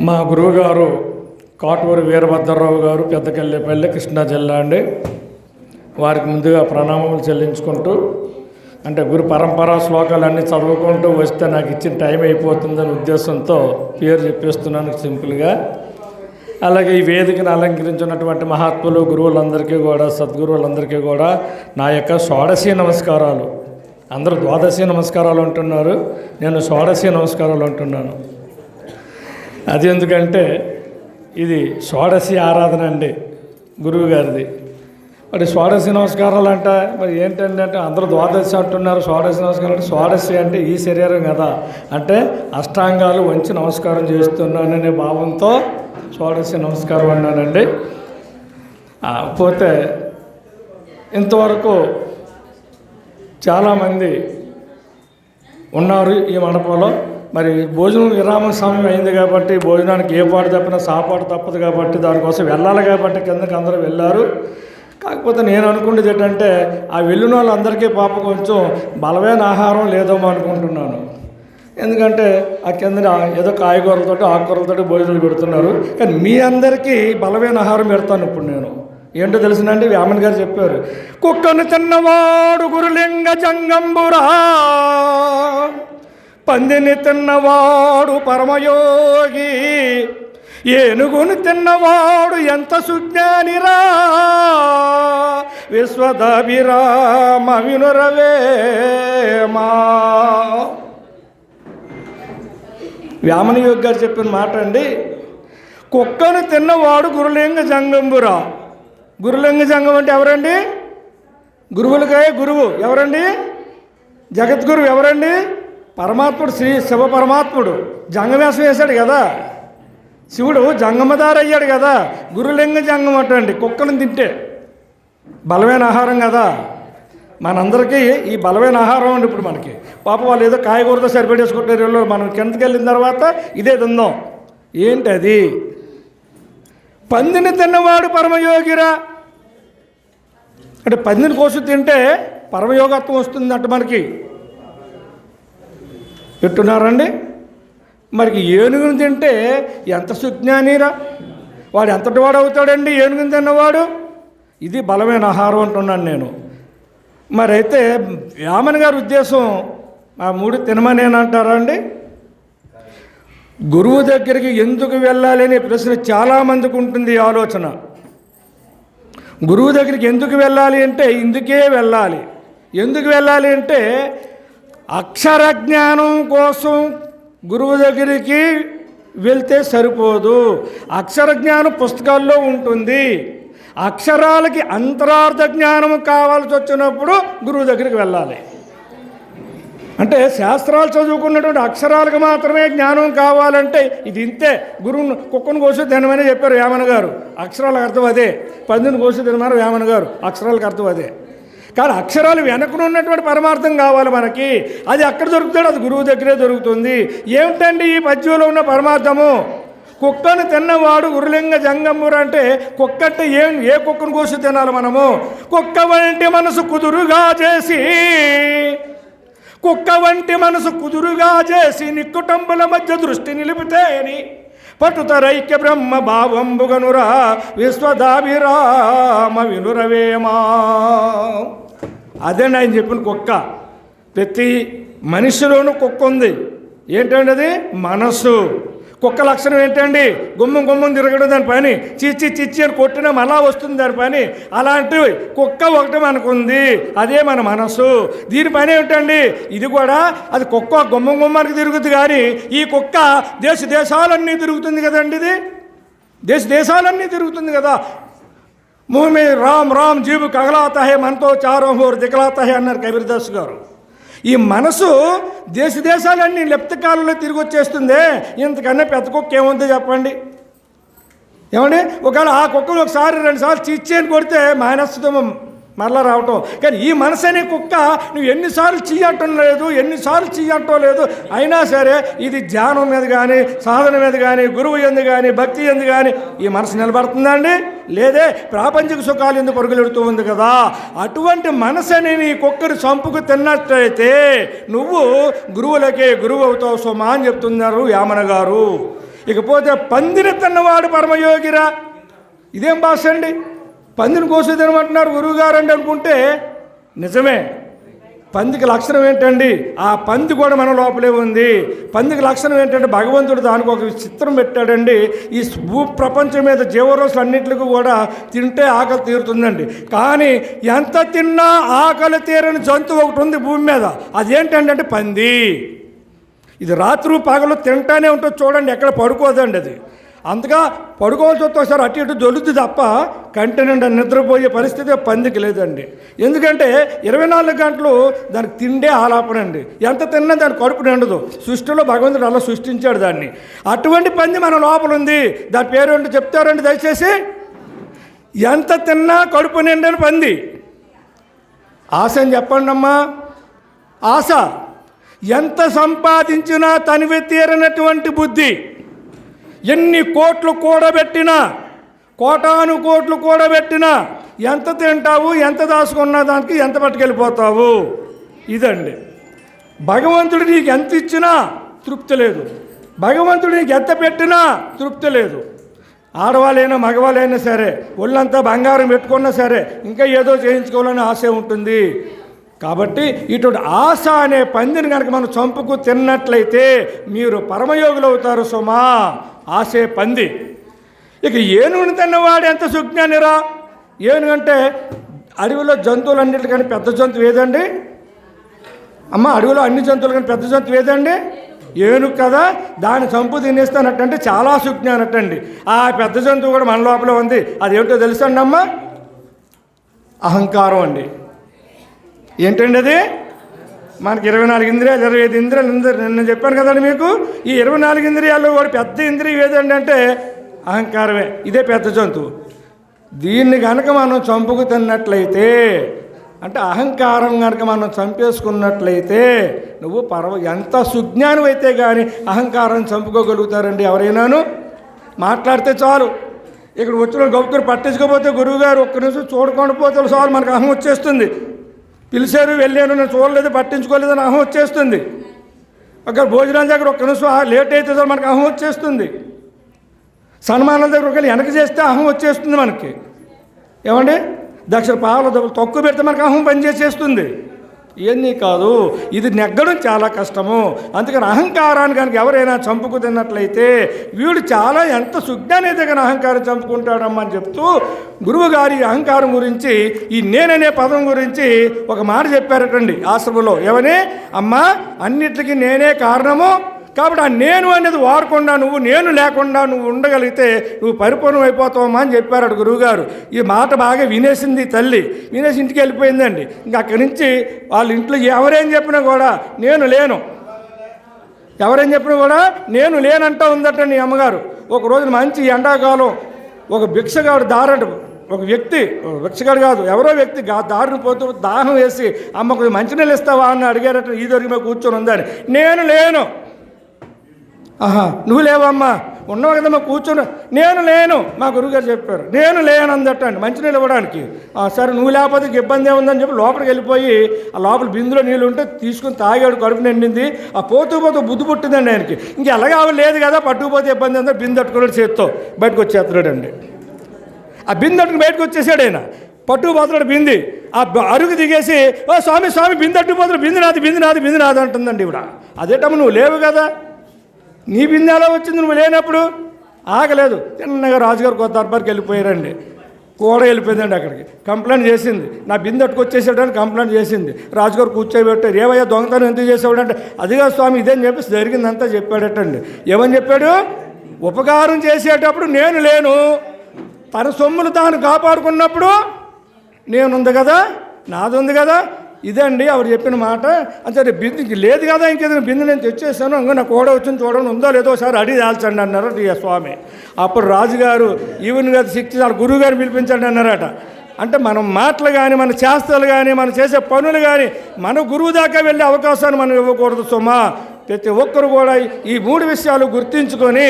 మా గురువుగారు కాటూరు వీరభద్రరావు గారు పెద్దకెళ్ళేపల్లి కృష్ణా జిల్లా అండి. వారికి ముందుగా ప్రణామములు చెల్లించుకుంటూ అంటే గురు పరంపరా శ్లోకాలన్నీ చదువుకుంటూ వస్తే నాకు ఇచ్చిన టైం అయిపోతుందనే ఉద్దేశంతో పేరు చెప్పేస్తున్నాను సింపుల్గా. అలాగే ఈ వేదికను అలంకరించినటువంటి మహాత్ములు గురువులందరికీ కూడా సద్గురువులందరికీ కూడా నా యొక్క షోడశీ నమస్కారాలు. అందరూ ద్వాదశి నమస్కారాలు అంటున్నారు. నేను షోడశీ నమస్కారాలు అంటున్నాను. అది ఎందుకంటే ఇది షోడశి ఆరాధన అండి గురువు గారిది మరి షోడశి నమస్కారాలు అంట మరి ఏంటంటే అంటే అందరూ ద్వాదశి అంటున్నారు షోడశి నమస్కారాలు అంటే షోడశి అంటే ఈ శరీరం కదా. అంటే అష్టాంగాలు వంచి నమస్కారం చేస్తున్నాననే భావంతో షోడశి నమస్కారం అన్నానండి. పోతే ఇంతవరకు చాలామంది ఉన్నారు ఈ మండపంలో. మరి భోజనం విరామ సమయం అయింది కాబట్టి భోజనానికి ఏ పాట తప్పినా సాపాటు తప్పదు కాబట్టి దానికోసం వెళ్ళాలి కాబట్టి కిందకి అందరూ వెళ్ళారు. కాకపోతే నేను అనుకునేది ఏంటంటే ఆ వెళ్ళిన వాళ్ళందరికీ పాప కొంచెం బలమైన ఆహారం లేదేమో అనుకుంటున్నాను. ఎందుకంటే ఆ కింద ఏదో కాయగూరలతో ఆకుకూరలతో భోజనాలు పెడుతున్నారు. కానీ మీ అందరికీ బలమైన ఆహారం పెడతాను ఇప్పుడు నేను. ఏంటో తెలిసిందండి? వ్యామన్ గారు చెప్పారు కుక్కను తిన్నవాడు గురులింగ జంగంబురా. పందిని తిన్నవాడు పరమయోగి ఏనుగును తిన్నవాడు ఎంత సుజ్ఞానిరా? విశ్వదాభిరామ వినురవేమా వ్యామన యోగి గారు చెప్పిన మాట అండి కుక్కను తిన్నవాడు గురులింగ జంగంబురా. గురులింగ జంగం అంటే ఎవరండి? గురువులకాయ గురువు ఎవరండి? జగద్గురువు ఎవరండి? పరమాత్ముడు శ్రీ శివ పరమాత్ముడు. వేశాడు కదా? శివుడు జంగమదారు అయ్యాడు కదా? గురులింగ జంగం అటండి కుక్కను తింటే. బలమైన ఆహారం కదా? మనందరికీ ఈ బలమైన ఆహారం అండి ఇప్పుడు మనకి. పాప వాళ్ళు ఏదో కాయగూరతో సరిపెట్టేసుకుంటారు మనం కిందకి వెళ్ళిన తర్వాత ఇదే తిందాం. ఏంటి అది పందిని తిన్నవాడు పరమయోగిరా? అంటే పందిని కోసం తింటే పరమయోగత్వం వస్తుందంట మనకి. పెట్టున్నారండి మరికి ఏనుగును తింటే ఎంత సుజ్ఞానిరా? వాడు ఎంతటి వాడు అవుతాడండి ఏనుగుని తిన్నవాడు? ఇది బలమైన ఆహారం అంటున్నాను నేను. మరి అయితే యామన్ గారి ఉద్దేశం ఆ మూడు తినమనేనంటారా అండి? గురువు దగ్గరికి ఎందుకు వెళ్ళాలి అనే ప్రశ్న చాలామందికి ఉంటుంది ఆలోచన. గురువు దగ్గరికి ఎందుకు వెళ్ళాలి అంటే ఇందుకే వెళ్ళాలి. ఎందుకు వెళ్ళాలి అంటే అక్షర జ్ఞానం కోసం గురువు దగ్గరికి వెళ్తే సరిపోదు. అక్షర జ్ఞానం పుస్తకాల్లో ఉంటుంది. అక్షరాలకి అంతరార్థ జ్ఞానం కావాల్సి వచ్చినప్పుడు గురువు దగ్గరికి వెళ్ళాలి. అంటే శాస్త్రాలు చదువుకున్నటువంటి అక్షరాలకు మాత్రమే జ్ఞానం కావాలంటే ఇది ఇంతే. గురువును కుక్కను కోసి తినమని చెప్పారు వేమన గారు. అక్షరాలకు అర్థం అదే. పందిని కోసి తినమని వేమన గారు. అక్షరాలకు అర్థం అదే. కానీ అక్షరాలు వెనకను ఉన్నటువంటి పరమార్థం కావాలి మనకి. అది ఎక్కడ దొరుకుతాడు అది గురువు దగ్గరే దొరుకుతుంది. ఏమిటండి ఈ పద్యంలో ఉన్న పరమార్థము? కుక్కను తిన్నవాడు ఉరులింగ జంగమ్మురు అంటే కుక్క ఏం ఏ కుక్కను కోసి తినాలి మనము? కుక్క వంటి మనసు కుదురుగా చేసి కుక్క వంటి మనసు కుదురుగా చేసి నిక్కుటంబుల మధ్య దృష్టి నిలిపితే అని పటుతరైక్య బ్రహ్మ భావంబుగనురా విశ్వదాభిరామ వినురవేమా. అదే ఆయన చెప్పిన కుక్క. ప్రతి మనిషిలోనూ కుక్క ఉంది. ఏంటండి అది? మనస్సు కుక్క లక్షణం ఏంటండి? గుమ్మం గుమ్మం తిరగడం దాని పని. చిచ్చి చిచ్చి అని కొట్టినా మళ్ళా వస్తుంది దాని పని. అలాంటి కుక్క ఒకటి మనకుంది అదే మన మనస్సు దీని పని ఏమిటండి? ఇది కూడా అది కుక్క గుమ్మం గుమ్మానికి తిరుగుతుంది కానీ ఈ కుక్క దేశ దేశాలన్నీ తిరుగుతుంది కదండి ఇది? దేశ దేశాలన్నీ తిరుగుతుంది కదా. ముహ్ రామ్ రామ్ జీబు కగలాతా హే మనతో చారో హోరు దిగలాతా హే అన్నారు కబీర్దాస్ గారు. ఈ మనసు దేశ దేశాలన్నీ లెప్త కాలంలో తిరిగి వచ్చేస్తుంది. ఇంతకన్నా పెద్ద కుక్క ఏముందో చెప్పండి? ఏమండి? ఒకవేళ ఆ కుక్కలు ఒకసారి రెండుసార్లు చీచేని కొడితే మానేస్తుంది మరలా రావటం. కానీ ఈ మనసు అనే కుక్క నువ్వు ఎన్నిసార్లు చెయ్యటం లేదు ఎన్నిసార్లు చెయ్యటం లేదు. అయినా సరే ఇది ధ్యానం మీద కానీ సాధన మీద కానీ గురువు ఎందు కానీ భక్తి ఎందు కానీ ఈ మనసు నిలబడుతుందండి? లేదే ప్రాపంచిక సుఖాలు ఎందుకు పరుగులెడుతూ ఉంది కదా? అటువంటి మనసని నీ కుక్కరు చంపుకు తిన్నట్లయితే నువ్వు గురువులకే గురువు అవుతావు సుమా అని చెప్తున్నారు యామన గారు. ఇకపోతే పందిని తిన్నవాడు పరమయోగిరా. ఇదేం భాష అండి పందిని కోసేదనమంటున్నారు గురువు గారు అండి అనుకుంటే నిజమే. పందికి లక్షణం ఏంటండి? ఆ పంది కూడా మన లోపలే ఉంది. పందికి లక్షణం ఏంటంటే భగవంతుడు దానికి ఒక చిత్రం పెట్టాడండి. ఈ భూ ప్రపంచం మీద జీవరోసులు అన్నింటికి కూడా తింటే ఆకలి తీరుతుందండి. కానీ ఎంత తిన్నా ఆకలి తీరని జంతువు ఒకటి ఉంది భూమి మీద. అదేంటంటే అంటే పంది. ఇది రాత్రి పగలు తింటానే ఉంటుంది చూడండి ఎక్కడ పడుకోదండి అది. అంతగా పడుకోవాల్సి వస్తే ఒకసారి అటు ఇటు దొలుద్ది తప్ప కంటి నిండా నిద్రపోయే పరిస్థితి పందికి లేదండి. ఎందుకంటే ఇరవై నాలుగు గంటలు దానికి తిండే ఆలాపన అండి. ఎంత తిన్నా దాని కడుపు నిండదు. సృష్టిలో భగవంతుడు అలా సృష్టించాడు దాన్ని. అటువంటి పంది మన లోపల ఉంది. దాని పేరు ఏంటో చెప్తారండి దయచేసి? ఎంత తిన్నా కడుపు నిండని పంది. ఆశ అని చెప్పండి అమ్మా. ఆశ. ఎంత సంపాదించినా తనివి తీరనటువంటి బుద్ధి. ఎన్ని కోట్లు కూడబెట్టినా కోటాను కోట్లు కూడబెట్టినా ఎంత తింటావు ఎంత దాచుకున్నా దానికి ఎంత పట్టుకెళ్ళిపోతావు? ఇదండి. భగవంతుడు నీకు ఎంత ఇచ్చినా తృప్తి లేదు. భగవంతుడు నీకు ఎంత పెట్టినా తృప్తి లేదు. ఆడవాళ్ళైనా మగవాళ్ళైనా సరే ఒళ్ళంతా బంగారం పెట్టుకున్నా సరే ఇంకా ఏదో చేయించుకోవాలని ఆశ ఉంటుంది. కాబట్టి ఇటువంటి ఆశ అనే పందిని కనుక మనం చంపుకు తిన్నట్లయితే మీరు పరమయోగులు అవుతారు సుమా. ఆశే పంది. ఇక ఏనుగుని తిన్నవాడు ఎంత సుజ్ఞానిరా? ఏనుగంటే అడవిలో జంతువులన్నిటికని పెద్ద జంతువు ఏదండి? అమ్మ అడవిలో అన్ని జంతువులు కానీ పెద్ద జంతువు ఏదండి? ఏనుగు కదా. దాన్ని చంపు తినేస్తానట్టంటే చాలా సుజ్ఞానట్టండి. ఆ పెద్ద జంతువు కూడా మన లోపల ఉంది. అదేమిటో తెలుసండి అమ్మ అహంకారం అండి. ఏంటండి అది? మనకి ఇరవై నాలుగు ఇంద్రియాలు ఇరవై ఐదు ఇంద్రియాలు ఇంద్ర- నిన్న చెప్పాను కదండి మీకు. ఈ ఇరవై నాలుగు ఇంద్రియాలు వాడు పెద్ద ఇంద్రియం ఏదండి అంటే అహంకారమే. ఇదే పెద్ద జంతువు. దీన్ని కనుక మనం చంపుకు తిన్నట్లయితే అంటే అహంకారం కనుక మనం చంపేసుకున్నట్లయితే నువ్వు పర్వ ఎంత సుజ్ఞానం అయితే కానీ అహంకారం చంపుకోగలుగుతారండి ఎవరైనాను? మాట్లాడితే చాలు. ఇక్కడ వచ్చిన గౌతులు పట్టించుకోకపోతే గురువుగారు ఒక్క నిమిషం చూడకుండా పోతే చాలు మనకు అహం వచ్చేస్తుంది. పిలిచారు వెళ్ళాను నేను చూడలేదు పట్టించుకోలేదు అని అహం వచ్చేస్తుంది. అక్కడ భోజనాల దగ్గర ఒక్క నిమిషం లేట్ అయితే మనకు అహం వచ్చేస్తుంది. సన్మానాల దగ్గర ఒకవేళ వెనక చేస్తే అహం వచ్చేస్తుంది మనకి. ఏమండి? దక్షిణ పావుల తక్కువ పెడితే మనకు అహం పనిచేసేస్తుంది. ఇవన్నీ కాదు. ఇది నెగ్గడం చాలా కష్టము. అందుకని అహంకారాన్ని కనుక ఎవరైనా చంపుకు తిన్నట్లయితే వీడు చాలా ఎంత సుజ్ఞానైతే కానీ అహంకారం చంపుకుంటాడమ్మా అని చెప్తూ గురువు గారి అహంకారం గురించి ఈ నేననే పదం గురించి ఒక మాట చెప్పారటండి ఆశ్రమంలో. ఏమని అమ్మా అన్నిటికీ నేనే కారణము. కాబట్టి ఆ నేను అనేది వాడకుండా నువ్వు నేను లేకుండా నువ్వు ఉండగలిగితే నువ్వు పరిపూర్ణమైపోతావమ్మా అని చెప్పారు గురువుగారు. ఈ మాట బాగా వినేసింది తల్లి. వినేసి ఇంటికి వెళ్ళిపోయిందండి. ఇంకా అక్కడి నుంచి వాళ్ళ ఇంట్లో ఎవరేం చెప్పినా కూడా నేను లేను. ఎవరేం చెప్పినా కూడా నేను లేనంటా ఉందట నీ అమ్మగారు. ఒక రోజున మంచి ఎండాకాలం ఒక భిక్షగాడు దారడు ఒక వ్యక్తి ఒక భిక్షగాడు కాదు ఎవరో వ్యక్తి దారిని పోతూ దాహం వేసి అమ్మకు మంచి మంచినీళ్ళు ఇస్తావా? అని అడిగారట ఈ దొరికి మీద కూర్చొని ఉందని. నేను లేను. ఆహా నువ్వు లేవమ్మా. ఉన్నావు కదమ్మా కూర్చొని. నేను లేను మా గురువుగారు చెప్పారు. నేను లేను అందటండి మంచినీళ్ళు ఇవ్వడానికి. "ఆ, సరే నువ్వు లేకపోతే ఇబ్బంది ఏముందని చెప్పి లోపలికి వెళ్ళిపోయి ఆ లోపల బిందులో నీళ్ళు ఉంటే తీసుకుని తాగాడు కడుపు నిండింది. ఆ పోతూ పోతూ బుద్ధి పుట్టిందండి ఆయనకి. ఇంక ఎలాగా లేదు కదా పట్టుకుపోతే ఇబ్బంది ఉందో బిందు తట్టుకున్నాడు చేత్తో. బయటకు వచ్చేస్తున్నాడండి. ఆ బిందు తట్టుకుని బయటకు వచ్చేసాడు ఆయన. పట్టుకుపోతున్నాడు బింది. ఆ అరుగు దిగేసి ఓ స్వామి స్వామి బిందు అట్టుకుపోతున్నాడు బిందు నాది బిందు నాది బిందు నాది అంటుందండి ఇవిడ అదేటమ్మ నువ్వు లేవు కదా. నీ బిందె ఎలా వచ్చింది నువ్వు లేనప్పుడు ఆగలేదు. చిన్నగా రాజుగారు కొత్త దర్బార్కి వెళ్ళిపోయారండి. కూడా వెళ్ళిపోయిందండి అక్కడికి. కంప్లైంట్ చేసింది. నా బిందె వచ్చేసాడని కంప్లైంట్ చేసింది. రాజుగారు కూర్చోబెట్టారు. ఏవయ్యా దొంగతనం ఎందుకు చేసేవాడంటే? అదిగా స్వామి ఇదేం చెప్పేసి జరిగిందంతా చెప్పాడటండి. ఏమని చెప్పాడు? ఉపకారం చేసేటప్పుడు నేను లేను. తన సొమ్ములు తాను కాపాడుకున్నప్పుడు నేనుంది కదా నాది ఉంది కదా ఇదండి ఆవిడ చెప్పిన మాట. అంటే రేపు లేదు కదా ఇంకేదైనా బిందె నేను తెచ్చేసాను ఇంకా నాకు కూడా వచ్చింది చూడండి ఉందో లేదో ఒకసారి అడిగి దాల్చండి అన్నారు స్వామి. అప్పుడు రాజుగారు ఈవెన్ గారు శిక్షించారు గురువు గారు పిలిపించండి అన్నారట. అంటే మనం మాటలు కానీ మన చేస్తలు కానీ మనం చేసే పనులు కానీ మన గురువు దాకా వెళ్ళే అవకాశాన్ని మనం ఇవ్వకూడదు సుమా. ప్రతి ఒక్కరు కూడా ఈ మూడు విషయాలు గుర్తించుకొని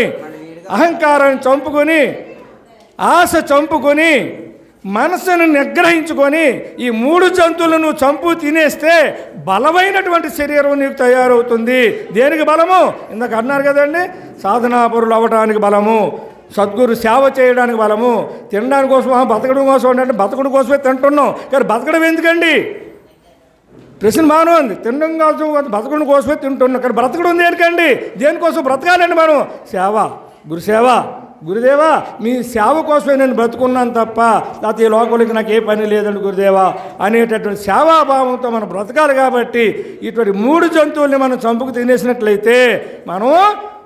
అహంకారాన్ని చంపుకొని ఆశ చంపుకొని మనసును నిగ్రహించుకొని ఈ మూడు జంతువులను చంపు తినేస్తే బలమైనటువంటి శరీరం నీకు తయారవుతుంది. దేనికి బలము? ఇందాక అన్నారు కదండి సాధనాపరులు అవ్వడానికి బలము సద్గురు సేవ చేయడానికి బలము తినడానికి కోసం బతకడం కోసం అంటే బతకడం కోసమే తింటున్నాం. కానీ బతకడం ఎందుకండి? ప్రశ్న బాగానే ఉంది తినడం కోసం బతకడం కోసమే తింటున్నాం. కానీ బ్రతకడం దేనికండి? దేనికోసం బ్రతకాలండి మనం? సేవ. గురుసేవ గురుదేవా మీ సేవ కోసమే నేను బ్రతుకున్నాను తప్ప లేకపోతే ఈ లోకంలోకి నాకు ఏ పని లేదండి గురుదేవా. అనేటటువంటి సేవాభావంతో మనం బ్రతకాలి కాబట్టి ఇటువంటి మూడు జంతువుల్ని మనం చంపుకు తినేసినట్లయితే మనం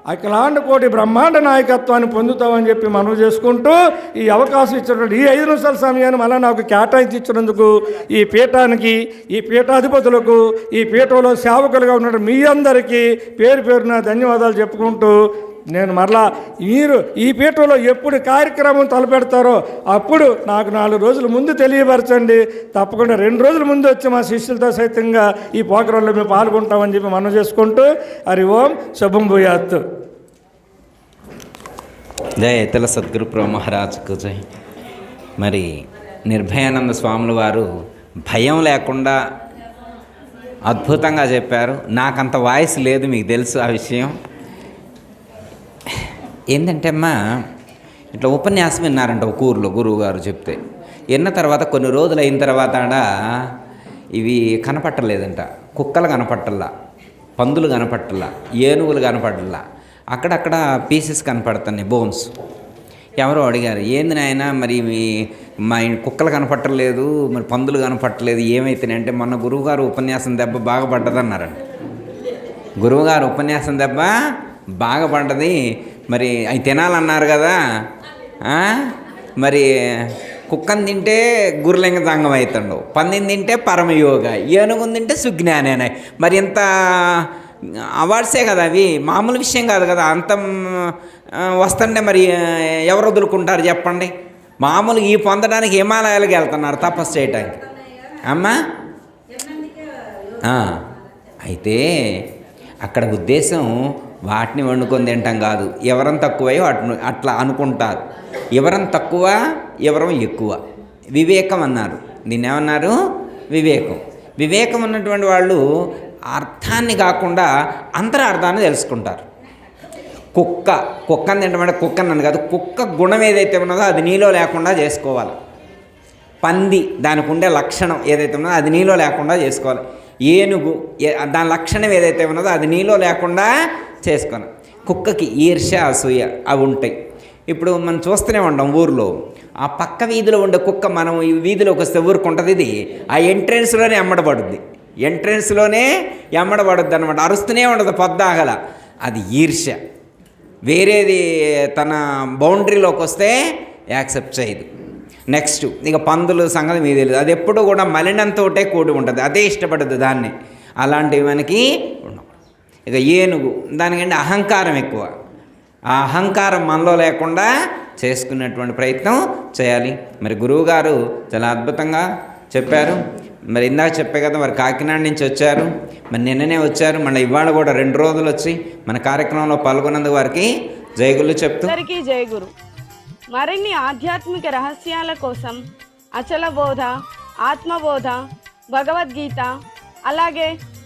అఖిలాండ కోటి బ్రహ్మాండ నాయకత్వాన్ని పొందుతామని చెప్పి మనం చేసుకుంటూ ఈ అవకాశం ఇచ్చినటువంటి ఈ ఐదు నిమిషాల సమయాన్ని మళ్ళీ నాకు కేటాయించి ఇచ్చినందుకు ఈ పీఠానికి ఈ పీఠాధిపతులకు ఈ పీఠంలో సేవకులుగా ఉన్న మీ అందరికీ పేరు పేరున ధన్యవాదాలు చెప్పుకుంటూ నేను మరలా మీరు ఈ పీఠంలో ఎప్పుడు కార్యక్రమం తలపెడతారో అప్పుడు నాకు నాలుగు రోజుల ముందు తెలియపరచండి. తప్పకుండా రెండు రోజుల ముందు వచ్చి మా శిష్యులతో సైతంగా ఈ పోకరంలో మేము పాల్గొంటామని చెప్పి మనం చేసుకుంటూ హరి ఓం శుభం భూయాత్ జయ ఇతల సద్గురు ప్రభు మహారాజ్కు జై. మరి నిర్భయానంద స్వాముల వారు భయం లేకుండా అద్భుతంగా చెప్పారు. నాకంత వాయిస్ లేదు మీకు తెలుసు ఆ విషయం. ఏంటంటే అమ్మా ఇట్లా ఉపన్యాసం విన్నారంట ఒక ఊర్లో గురువుగారు చెప్తే. విన్న తర్వాత కొన్ని రోజులు అయిన తర్వాత ఆడ ఇవి కనపట్టలేదంట. కుక్కలు కనపట్టల్లా పందులు కనపట్టల్లా ఏనుగులు కనపట్టల్లా అక్కడక్కడ పీసెస్ కనపడుతున్నాయి బోన్స్ ఎవరో అడిగారు ఏంది నాయన మరి మీ మా ఇంటి కుక్కలు కనపట్టలేదు మరి పందులు కనపట్టలేదు ఏమైతున్నాయి? అంటే మొన్న గురువుగారు ఉపన్యాసం దెబ్బ బాగా పడ్డదన్నారండి గురువుగారు ఉపన్యాసం దెబ్బ బాగా పడ్డది మరి అవి తినాలన్నారు కదా? మరి కుక్కను తింటే గురులింగ దంగం అవుతుండు పందిని తింటే పరమయోగ ఏనుగుని తింటే సుజ్ఞానేనాయ్ మరి ఇంత అవార్డ్సే కదా అవి? మామూలు విషయం కాదు కదా అంత వస్తుండే మరి ఎవరు వదులుకుంటారు చెప్పండి? మామూలు ఈ పొందడానికి హిమాలయాలకు వెళ్తున్నారు తపస్సు చేయటానికి. అమ్మా? అయితే అక్కడ ఉద్దేశం వాటిని వండుకొని తింటాం కాదు. ఎవరం తక్కువై అటు అట్లా అనుకుంటారు. ఎవరం తక్కువ ఎవరం ఎక్కువ. వివేకం అన్నారు. దీన్ని ఏమన్నారు వివేకం. వివేకం ఉన్నటువంటి వాళ్ళు అర్థాన్ని కాకుండా అంతరార్థాన్ని తెలుసుకుంటారు. కుక్క కుక్కని తింటామంటే కుక్క నన్ను కాదు కుక్క గుణం ఏదైతే ఉన్నదో అది నీలో లేకుండా చేసుకోవాలి. పంది దానికి ఉండే లక్షణం ఏదైతే ఉన్నదో అది నీలో లేకుండా చేసుకోవాలి. ఏనుగు దాని లక్షణం ఏదైతే ఉన్నదో అది నీలో లేకుండా చేసుకొని. కుక్కకి ఈర్ష్య అసూయ అవి ఉంటాయి. ఇప్పుడు మనం చూస్తూనే ఉంటాం ఊర్లో ఆ పక్క వీధిలో ఉండే కుక్క మనం ఈ వీధిలోకి వస్తే ఊరుకుంటుంది ఇది. ఆ ఎంట్రెన్స్లోనే ఎమ్మడబడుద్ది. ఎంట్రెన్స్లోనే ఎమ్మడబడుద్ది అనమాట అరుస్తూనే ఉండదు పొద్దాగల. అది ఈర్ష్య. వేరేది తన బౌండరీలోకి వస్తే యాక్సెప్ట్ చేయదు. నెక్స్ట్ ఇక పందులు సంగతి మీద తెలియదు అది ఎప్పుడు కూడా మలినంతోటే కూడి ఉంటుంది. అదే ఇష్టపడదు దాన్ని. అలాంటివి మనకి ఉండవు. ఇక ఏనుగు దానికంటే అహంకారం ఎక్కువ. ఆ అహంకారం మనలో లేకుండా చేసుకునేటువంటి ప్రయత్నం చేయాలి. మరి గురువుగారు చాలా అద్భుతంగా చెప్పారు. మరి ఇందాక చెప్పే కదా మరి కాకినాడ నుంచి వచ్చారు. మరి నిన్ననే వచ్చారు. మన ఇవాళ కూడా రెండు రోజులు వచ్చి మన కార్యక్రమంలో పాల్గొన్నందుకు వారికి జయగురు చెప్తూ జయగురు గురు. మరిన్ని ఆధ్యాత్మిక రహస్యాల కోసం అచల బోధ ఆత్మబోధ భగవద్గీత అలాగే